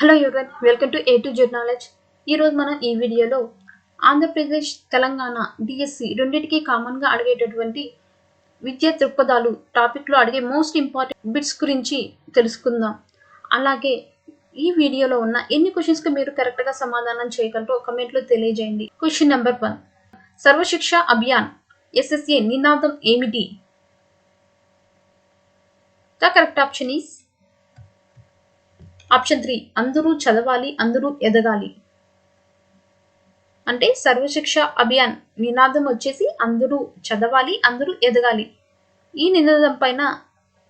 Hello Yuvan welcome to A to Z knowledge ఈరోజు మనం ఈ వీడియోలో ఆంధ్రప్రదేశ్ తెలంగాణ డిఎస్సి రెండింటికి కామన్గా అడిగేటటువంటి విద్యా దృక్పథాలు టాపిక్లో అడిగే మోస్ట్ ఇంపార్టెంట్ బిట్స్ గురించి తెలుసుకుందాం. అలాగే ఈ వీడియోలో ఉన్న ఎన్ని క్వశ్చన్స్కి మీరు కరెక్ట్గా సమాధానం చేయగలరో కమెంట్లో తెలియజేయండి. Question number one Sarva Shiksha Abhiyan SSA నినాదం ఏమిటి? The correct option is option three అందరూ చదవాలి అందరూ ఎదగాలి. అంటే సర్వశిక్ష అభియాన్ నినాదం వచ్చేసి అందరూ చదవాలి అందరూ ఎదగాలి. ఈ నినాదం పైన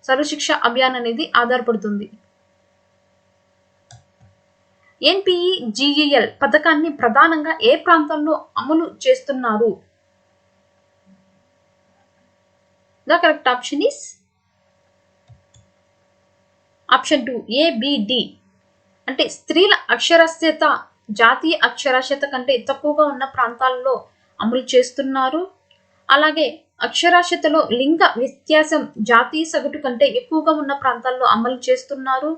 సర్వశిక్ష అభియాన్ అనేది ఆధారపడుతుంది. ఎన్పిఈ జిఈఎల్ పథకాన్ని ప్రధానంగా ఏ ప్రాంతంలో అమలు చేస్తున్నారు? The correct option is option two ABD అంటే స్త్రీల అక్షరాస్యత జాతీయ అక్షరాస్యత కంటే తక్కువగా ఉన్న ప్రాంతాల్లో అమలు చేస్తున్నారు. అలాగే అక్షరాస్యతలో లింగ వ్యత్యాసం జాతీయ సగటు కంటే ఎక్కువగా ఉన్న ప్రాంతాల్లో అమలు చేస్తున్నారు.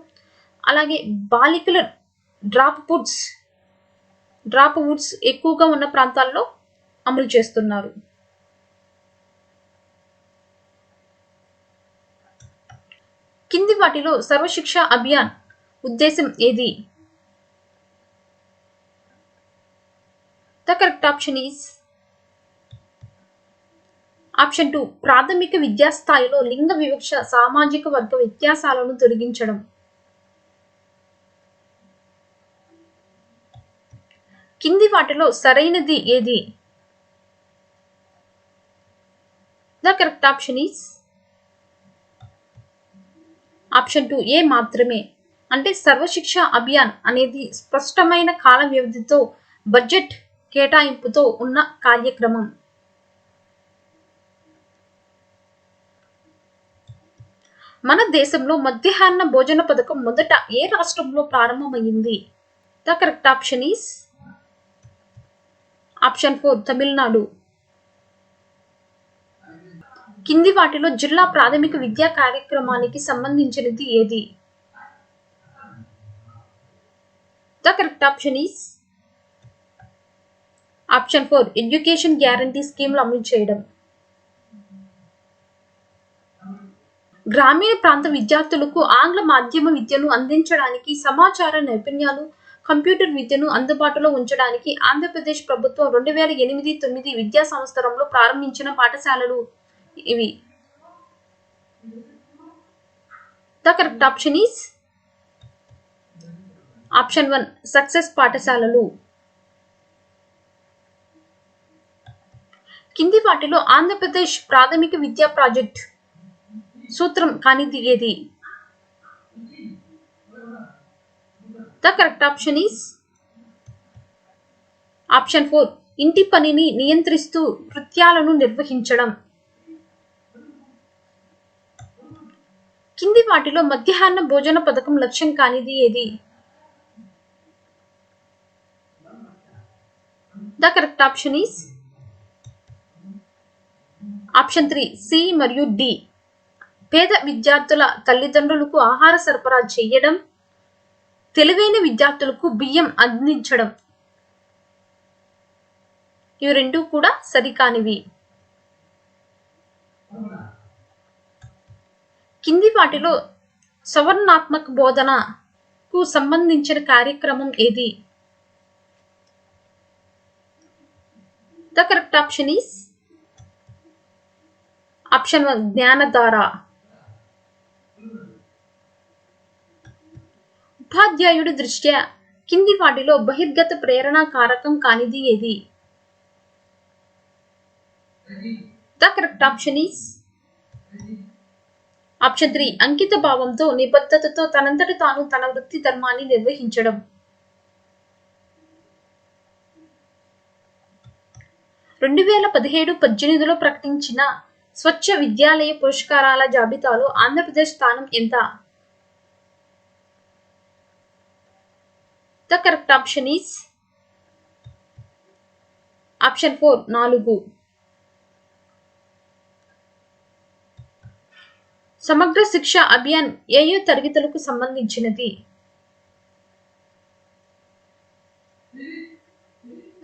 అలాగే బాలికల డ్రాప్ వుడ్స్ డ్రాప్ వుడ్స్ ఎక్కువగా ఉన్న ప్రాంతాల్లో అమలు చేస్తున్నారు. కింది వాటిలో సర్వశిక్ష అభియాన్ ఉద్దేశం ఏది? The correct option is option two ప్రాథమిక విద్యా స్థాయిలో లింగ వివక్ష సామాజిక వర్గ వ్యత్యాసాలను తొలగించడం. కింది వాటిలో సరైనది ఏది? The correct option is option two A మాత్రమే. అంటే సర్వశిక్ష అభియాన్ అనేది స్పష్టమైన కాల వ్యవధితో బడ్జెట్ కేటాయింపుతో ఉన్న కార్యక్రమం. మన దేశంలో మధ్యాహ్న భోజన పథకం మొదట ఏ రాష్ట్రంలో ప్రారంభమైంది? The correct option is option four Tamil Nadu. కింది వాటిలో జిల్లా ప్రాథమిక విద్యా కార్యక్రమానికి సంబంధించినది ఏది? The correct option is option four education guarantee స్కీమ్లు అమలు చేయడం. గ్రామీణ ప్రాంత విద్యార్థులకు ఆంగ్ల మాధ్యమ విద్యను అందించడానికి సమాచార నైపుణ్యాలు కంప్యూటర్ విద్యను అందుబాటులో ఉంచడానికి ఆంధ్రప్రదేశ్ ప్రభుత్వం రెండు వేల ఎనిమిది తొమ్మిది విద్యా సంవత్సరంలో ప్రారంభించిన పాఠశాలలు ఇవి. The correct option is option one success పాఠశాలలు. కింది వాటిలో ఆంధ్రప్రదేశ్ ప్రాథమిక విద్యా ప్రాజెక్ట్ సూత్రం కానిది ఏది the correct option is option four ఇంటి పనిని నియంత్రిస్తూ కృత్యాలను నిర్వహించడం. కింది వాటిలో మధ్యాహ్న భోజన పథకం లక్ష్యం కానిది ఏది the correct option is? Option three C మరియు డి. పేద విద్యార్థుల తల్లిదండ్రులకు ఆహార సరఫరా చేయడం తెలివైన విద్యార్థులకు బియ్యం అందించడం. ఇవి రెండు కూడా సరికానివి. కింది వాటిలో సవర్ణాత్మక బోధనకు సంబంధించిన కార్యక్రమం ఏది? The correct option is option one Jnanadhara ఉపాధ్యాయుడి దృష్ట్యా కింది వాటిలో బహిర్గత ప్రేరణ కారకం కానిది ఏది? The correct option is option three అంకిత భావంతో నిబద్ధతతో తనంతటి తాను తన వృత్తి ధర్మాన్ని నిర్వహించడం. రెండు వేల పదిహేడు పద్దెనిమిదిలో ప్రకటించిన స్వచ్ఛ విద్యాలయ పురస్కారాల జాబితాలో ఆంధ్రప్రదేశ్ స్థానం ఎంత? The correct option is option four నాలుగు. సమగ్ర శిక్ష అభియాన్ ఏయే తరగతులకు సంబంధించినది?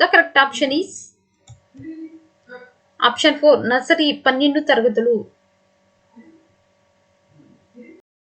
The correct option is option four nursery పన్నెండు తరగతులు.